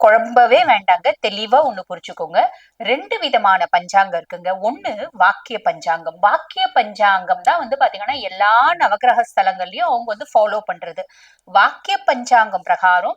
குழம்பவே வேண்டாங்க. தெளிவா ஒண்ணு புரிச்சுக்கோங்க ரெண்டு விதமான பஞ்சாங்கம் இருக்குங்க. ஒண்ணு வாக்கிய பஞ்சாங்கம். வாக்கிய பஞ்சாங்கம் தான் வந்து பாத்தீங்கன்னா எல்லா நவகிரக ஸ்தலங்கள்லயும் அவங்க வந்து ஃபாலோ பண்றது. வாக்கிய பஞ்சாங்கம் பிரகாரம்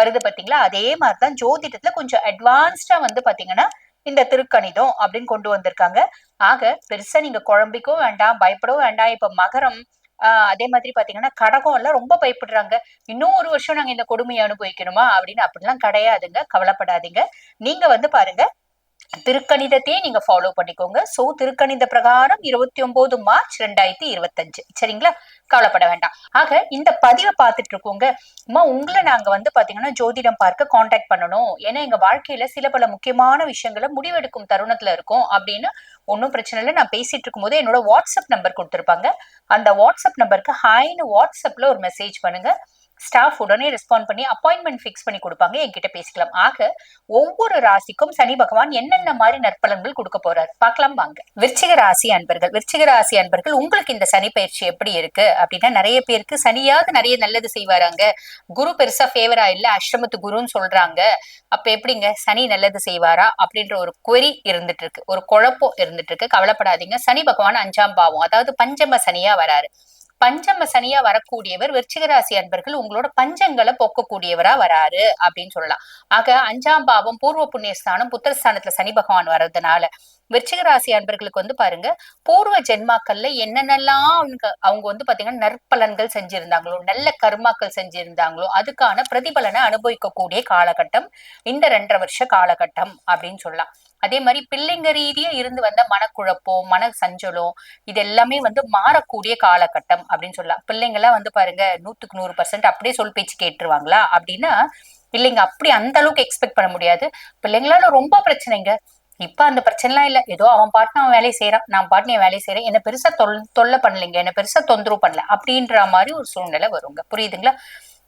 வருது பாத்தீங்களா? அதே மாதிரிதான் ஜோதிடத்துல கொஞ்சம் அட்வான்ஸ்டா வந்து பாத்தீங்கன்னா இந்த திருக்கணிதம் அப்படின்னு கொண்டு வந்திருக்காங்க. ஆக பெருசா நீங்க குழம்பிக்கும் வேண்டாம் பயப்படவும் வேண்டாம். இப்ப மகரம் ஆஹ் அதே மாதிரி பாத்தீங்கன்னா கடகம் எல்லாம் ரொம்ப பயப்படுறாங்க. இன்னும் ஒரு வருஷம் நாங்க இந்த கொடுமையை அனுபவிக்கணுமா அப்படின்னு அப்படிலாம் கிடையாதுங்க. கவலைப்படாதீங்க. நீங்க வந்து பாருங்க திருக்கணிதத்தையே நீங்க ஃபாலோ பண்ணிக்கோங்க. சோ திருக்கணித பிரகாரம் இருபத்தி ஒன்பது மார்ச் ரெண்டாயிரத்தி இருபத்தஞ்சு. சரிங்களா? கவலைப்பட வேண்டாம். ஆக இந்த பதிவை பார்த்துட்டு இருக்கோங்க அம்மா உங்களை நாங்க வந்து பாத்தீங்கன்னா ஜோதிடம் பார்க்க காண்டாக்ட் பண்ணணும். ஏன்னா எங்க வாழ்க்கையில சில பல முக்கியமான விஷயங்களை முடிவெடுக்கும் தருணத்துல இருக்கும் அப்படின்னு ஒன்றும் பிரச்சனை இல்லை. நான் பேசிட்டு இருக்கும்போது என்னோட வாட்ஸ்அப் நம்பர் கொடுத்துருப்பாங்க. அந்த வாட்ஸ்அப் நம்பருக்கு ஹாய்னு வாட்ஸ்அப்ல ஒரு மெசேஜ் பண்ணுங்க. ஸ்டாஃப் உடனே ரெஸ்பாண்ட் பண்ணி அப்பாயின்மெண்ட் ஃபிக்ஸ் பண்ணி கொடுப்பாங்க. என்கிட்ட பேசிக்கலாம். ஆக ஒவ்வொரு ராசிக்கும் சனி பகவான் என்னென்ன மாதிரி நற்பலன்கள் கொடுக்க போறாரு? பார்க்கலாம் வாங்க. விருச்சிக ராசி அன்பர்கள். விருச்சிக ராசி அன்பர்கள் உங்களுக்கு இந்த சனி பயிற்சி எப்படி இருக்கு? அப்படின்னா நிறைய பேருக்கு சனியாவது நிறைய நல்லது செய்வாராங்க. குரு பெருசா ஃபேவரா இல்ல அஷ்டமத்து குருன்னு சொல்றாங்க. அப்ப எப்படிங்க? சனி நல்லது செய்வாரா? அப்படின்ற ஒரு கொரி இருந்துட்டு இருக்கு. ஒரு குழப்பம் இருந்துட்டு இருக்கு. கவலைப்படாதீங்க. சனி பகவான் அஞ்சாம் பாவம் அதாவது பஞ்சம சனியா வராரு. பஞ்சம சனியா வரக்கூடியவர் விருச்சிகராசி அன்பர்கள் உங்களோட பஞ்சங்களை போக்கக்கூடியவரா வராரு அப்படின்னு சொல்லலாம். ஆக அஞ்சாம் பாவம் பூர்வ புண்ணியஸ்தானம் புத்திரஸ்தானத்துல சனி பகவான் வர்றதுனால விருச்சிகராசி அன்பர்களுக்கு வந்து பாருங்க பூர்வ ஜென்மாக்கள்ல என்னென்னலாம் அவங்க அவங்க வந்து பாத்தீங்கன்னா நற்பலன்கள் செஞ்சிருந்தாங்களோ நல்ல கர்மாக்கள் செஞ்சிருந்தாங்களோ அதுக்கான பிரதிபலனை அனுபவிக்கக்கூடிய காலகட்டம் இந்த ரெண்டரை வருஷ காலகட்டம் அப்படின்னு சொல்லலாம். அதே மாதிரி பிள்ளைங்க ரீதியா இருந்து வந்த மனக்குழப்பம் மன சஞ்சலம் இது எல்லாமே வந்து மாறக்கூடிய காலகட்டம் அப்படின்னு சொல்லலாம். பிள்ளைங்க எல்லாம் வந்து பாருங்க நூத்துக்கு நூறு பர்சன்ட் அப்படியே சொல் பேச்சு கேட்டுருவாங்களா? அப்படின்னா இல்லைங்க அப்படி அந்த அளவுக்கு எக்ஸ்பெக்ட் பண்ண முடியாது. பிள்ளைங்களால ரொம்ப பிரச்சனைங்க. இப்ப அந்த பிரச்சனைலாம் இல்ல. ஏதோ அவன் பாட்டு அவன் வேலையை செய்யறான் நான் பாட்டு என் வேலையை செய்யறேன் என்ன பெருசா தொல் தொல்லை பண்ணலைங்க என்ன பெருசா தொந்தரவு பண்ணல அப்படின்ற மாதிரி ஒரு சூழ்நிலை வருங்க. புரியுதுங்களா?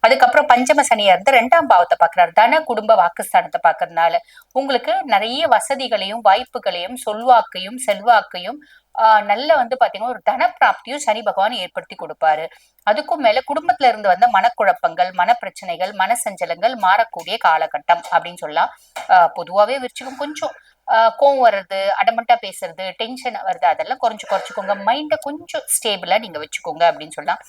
அதுக்கப்புறம் பஞ்சம சனியா இருந்து ரெண்டாம் பாவத்தை பாக்குறாரு தன குடும்ப வாக்குஸ்தானத்தை பாக்குறதுனால உங்களுக்கு நிறைய வசதிகளையும் வாய்ப்புகளையும் சொல்வாக்கையும் செல்வாக்கையும் ஆஹ் நல்ல வந்து பாத்தீங்கன்னா ஒரு தன பிராப்தியும் சனி பகவான் ஏற்படுத்தி கொடுப்பாரு. அதுக்கும் மேல குடும்பத்துல இருந்து வந்த மனக்குழப்பங்கள் மனப்பிரச்சனைகள் மனசஞ்சலங்கள் மாறக்கூடிய காலகட்டம் அப்படின்னு சொல்லலாம். ஆஹ் பொதுவாவே விரிச்சுக்கும் கொஞ்சம் ஆஹ் கோவம் வர்றது அடமண்டா பேசுறது டென்ஷன் வருது அதெல்லாம் குறைஞ்சு குறைச்சிக்கோங்க. மைண்டை கொஞ்சம் ஸ்டேபிளா நீங்க வச்சுக்கோங்க அப்படின்னு சொல்லலாம்.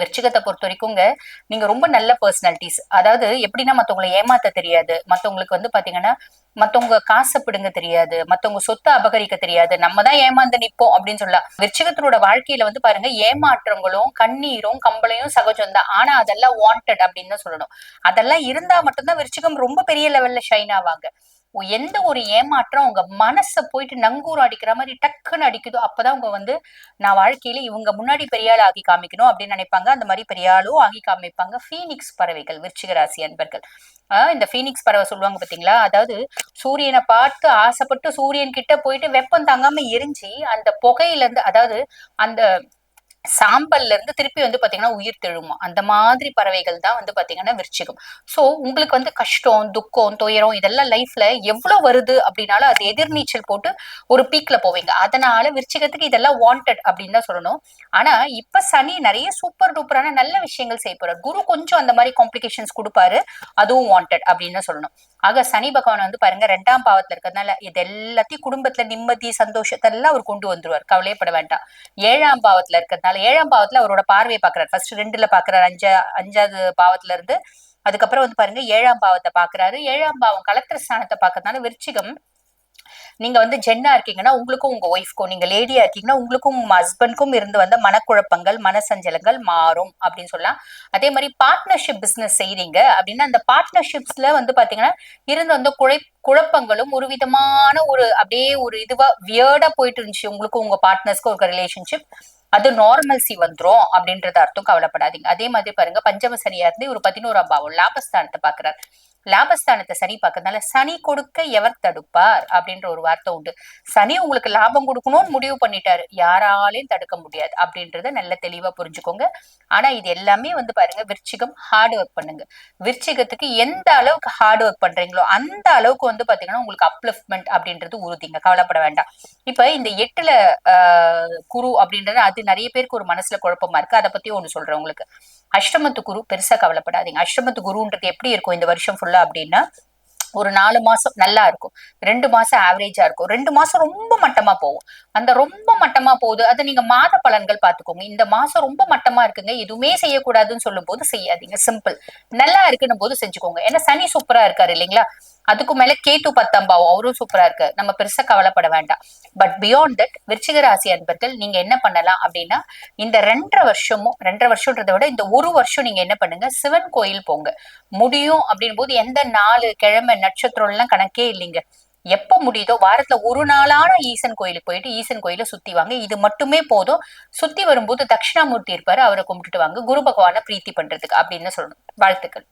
விருச்சிகத்தை பொறுத்த வரைக்கும்ங்க நீங்க ரொம்ப நல்ல பர்சனாலிட்டிஸ் அதாவது எப்படின்னா மத்தவங்களை ஏமாத்த தெரியாது. மத்தவங்களுக்கு வந்து பாத்தீங்கன்னா மத்தவங்க காசை பிடுங்க தெரியாது. மத்தவங்க சொத்தை அபகரிக்க தெரியாது. நம்ம தான் ஏமாந்து நிப்போம் அப்படின்னு சொல்லலாம் விருச்சிகத்தினோட வாழ்க்கையில வந்து பாருங்க ஏமாற்றங்களும் கண்ணீரும் கம்பளையும் சகஜம் தான். ஆனா அதெல்லாம் வாண்டட் அப்படின்னு தான் சொல்லணும். அதெல்லாம் இருந்தா மட்டும்தான் விருச்சிகம் ரொம்ப பெரிய லெவல்ல ஷைன் ஆவாங்க. எந்த ஒரு ஏமாற்றம் உங்க மனசை போயிட்டு நங்கூர் அடிக்கிற மாதிரி டக்குன்னு அடிக்குதோ அப்பதான் அவங்க வந்து நான் வாழ்க்கையில இவங்க முன்னாடி பெரியாள் ஆகி காமிக்கணும் அப்படின்னு நினைப்பாங்க. அந்த மாதிரி பெரியாளும் ஆகி காமிப்பாங்க. ஃபீனிக்ஸ் பறவைகள் விருச்சிக ராசி அன்பர்கள். ஆஹ் இந்த ஃபீனிக்ஸ் பறவை சொல்லுவாங்க பாத்தீங்களா? அதாவது சூரியனை பார்த்து ஆசைப்பட்டு சூரியன் கிட்ட போயிட்டு வெப்பம் தாங்காம எரிஞ்சு அந்த புகையில இருந்து அதாவது அந்த சாம்பல்ல இருந்து திருப்பி வந்து பாத்தீங்கன்னா உயிர் தெழுமா. அந்த மாதிரி பறவைகள் தான் வந்து பாத்தீங்கன்னா விருச்சிகம். சோ உங்களுக்கு வந்து கஷ்டம் துக்கம் துயரம் இதெல்லாம் லைஃப்ல எவ்வளவு வருது அப்படின்னாலும் அது எதிர்நீச்சல் போட்டு ஒரு பீக்ல போவீங்க. அதனால விருச்சிகத்துக்கு இதெல்லாம் வாண்டட் அப்படின்னு தான் சொல்லணும். ஆனா இப்ப சனி நிறைய சூப்பர் டூப்பரான நல்ல விஷயங்கள் செய்ய போறார். குரு கொஞ்சம் அந்த மாதிரி காம்ப்ளிகேஷன்ஸ் கொடுப்பாரு. அதுவும் வாண்டட் அப்படின்னு தான் சொல்லணும். ஆக சனி பகவான் வந்து பாருங்க ரெண்டாம் பாவத்துல இருக்கிறதுனால இது எல்லாத்தையும் குடும்பத்துல நிம்மதி சந்தோஷத்தை எல்லாம் அவர் கொண்டு வந்துருவார். கவலையப்பட வேண்டாம். ஏழாம் பாவத்துல இருக்கிறதுனால ஏழாம் பாவத்துல அவரோட பார்வையை பாக்குறாரு ஃபர்ஸ்ட் ரெண்டுல பாக்குறாரு அஞ்சா அஞ்சாவது பாவத்துல இருந்து அதுக்கப்புறம் வந்து பாருங்க ஏழாம் பாவத்தை பாக்குறாரு ஏழாம் பாவம் கலெக்டர் ஸ்தானத்தை பாக்குறதுனால விருச்சிகம் நீங்க வந்து ஜென்னா இருக்கீங்கன்னா உங்களுக்கும் உங்க ஒய்ஃப்க்கும் நீங்க லேடியா இருக்கீங்கன்னா உங்களுக்கும் உங்க ஹஸ்பண்ட்க்கும் இருந்து வந்த மனக்குழப்பங்கள் மனசஞ்சலங்கள் மாறும் அப்படின்னு சொல்லலாம். அதே மாதிரி பார்ட்னர்ஷிப் பிசினஸ் செய்யறீங்க அப்படின்னா அந்த பார்ட்னர்ஷிப்ஸ்ல வந்து பாத்தீங்கன்னா இருந்து வந்த குழை குழப்பங்களும் ஒரு விதமான ஒரு அப்படியே ஒரு இதுவா வியர்டா போயிட்டு இருந்துச்சு. உங்களுக்கும் உங்க பார்ட்னர்ஸ்க்கும் ஒரு ரிலேஷன்ஷிப் அது நார்மல்சி வந்துரும் அப்படின்றது அர்த்தம் கவலைப்படாதீங்க. அதே மாதிரி பாருங்க பஞ்சம சனியா இருந்து ஒரு பதினோராம் பாவம் லாபஸ்தானத்தை பாக்குறாரு லாபஸ்தானத்தை சனி பார்க்கறதுனால சனி கொடுக்க எவர் தடுப்பார் அப்படின்ற ஒரு வார்த்தை உண்டு. சனி உங்களுக்கு லாபம் கொடுக்கணும்னு முடிவு பண்ணிட்டாரு. யாராலையும் தடுக்க முடியாது அப்படின்றத நல்ல தெளிவா புரிஞ்சுக்கோங்க. ஆனா இது எல்லாமே வந்து பாருங்க விருச்சிகம் ஹார்ட் ஒர்க் பண்ணுங்க. விருச்சிகத்துக்கு எந்த அளவுக்கு ஹார்ட் ஒர்க் பண்றீங்களோ அந்த அளவுக்கு வந்து பாத்தீங்கன்னா உங்களுக்கு அப்லிஃப்ட்மெண்ட் அப்படின்றது உறுதிங்க. கவலைப்பட வேண்டாம். இப்ப இந்த எட்டுல ஆஹ் குரு அப்படின்றது அது நிறைய பேருக்கு ஒரு மனசுல குழப்பமா இருக்கு. அதை பத்தி ஒண்ணு சொல்றேன் உங்களுக்கு. அஷ்டமத்து குரு பெருசா கவலைப்படாதீங்க. அஷ்டமத்து குருன்றது எப்படி இருக்கும் இந்த வருஷம் ஃபுல்லா அப்படின்னா ஒரு நாலு மாசம் நல்லா இருக்கும். ரெண்டு மாசம் ஆவரேஜா இருக்கும். ரெண்டு மாசம் ரொம்ப மட்டமா போகும். அந்த ரொம்ப மட்டமா போகுது. அது நீங்க மாத பலன்கள் பாத்துக்கோங்க இந்த மாசம் ரொம்ப மட்டமா இருக்குங்க. எதுவுமே செய்யக்கூடாதுன்னு சொல்லும் போது செய்யாதீங்க. சிம்பிள் நல்லா இருக்குன்னும் போது செஞ்சுக்கோங்க. ஏன்னா சனி சூப்பரா இருக்காரு இல்லைங்களா? அதுக்கு மேல கேட்டு பத்தம்பாவும் அவரும் சூப்பரா இருக்கு நம்ம பெருசா கவலைப்பட வேண்டாம். பட் பியாண்ட் தட் விருச்சிக ராசி அன்பர்கள் நீங்க என்ன பண்ணலாம் அப்படின்னா இந்த ரெண்டரை வருஷமும் ரெண்டரை வருஷம்ன்றதை விட இந்த ஒரு வருஷம் நீங்க என்ன பண்ணுங்க சிவன் கோயில் போங்க. முடியும் அப்படின் போது எந்த நாலு கிழமை நட்சத்திரம் எல்லாம் கணக்கே இல்லைங்க. எப்ப முடியுதோ வாரத்துல ஒரு நாளான ஈசன் கோயிலுக்கு போயிட்டு ஈசன் கோயில சுத்தி வாங்க. இது மட்டுமே போதும். சுத்தி வரும்போது தட்சிணாமூர்த்தி இருப்பாரு அவரை கும்பிட்டுட்டு வாங்க. குரு பகவான பிரீத்தி பண்றதுக்கு அப்படின்னு சொல்லணும். வாழ்த்துக்கள்.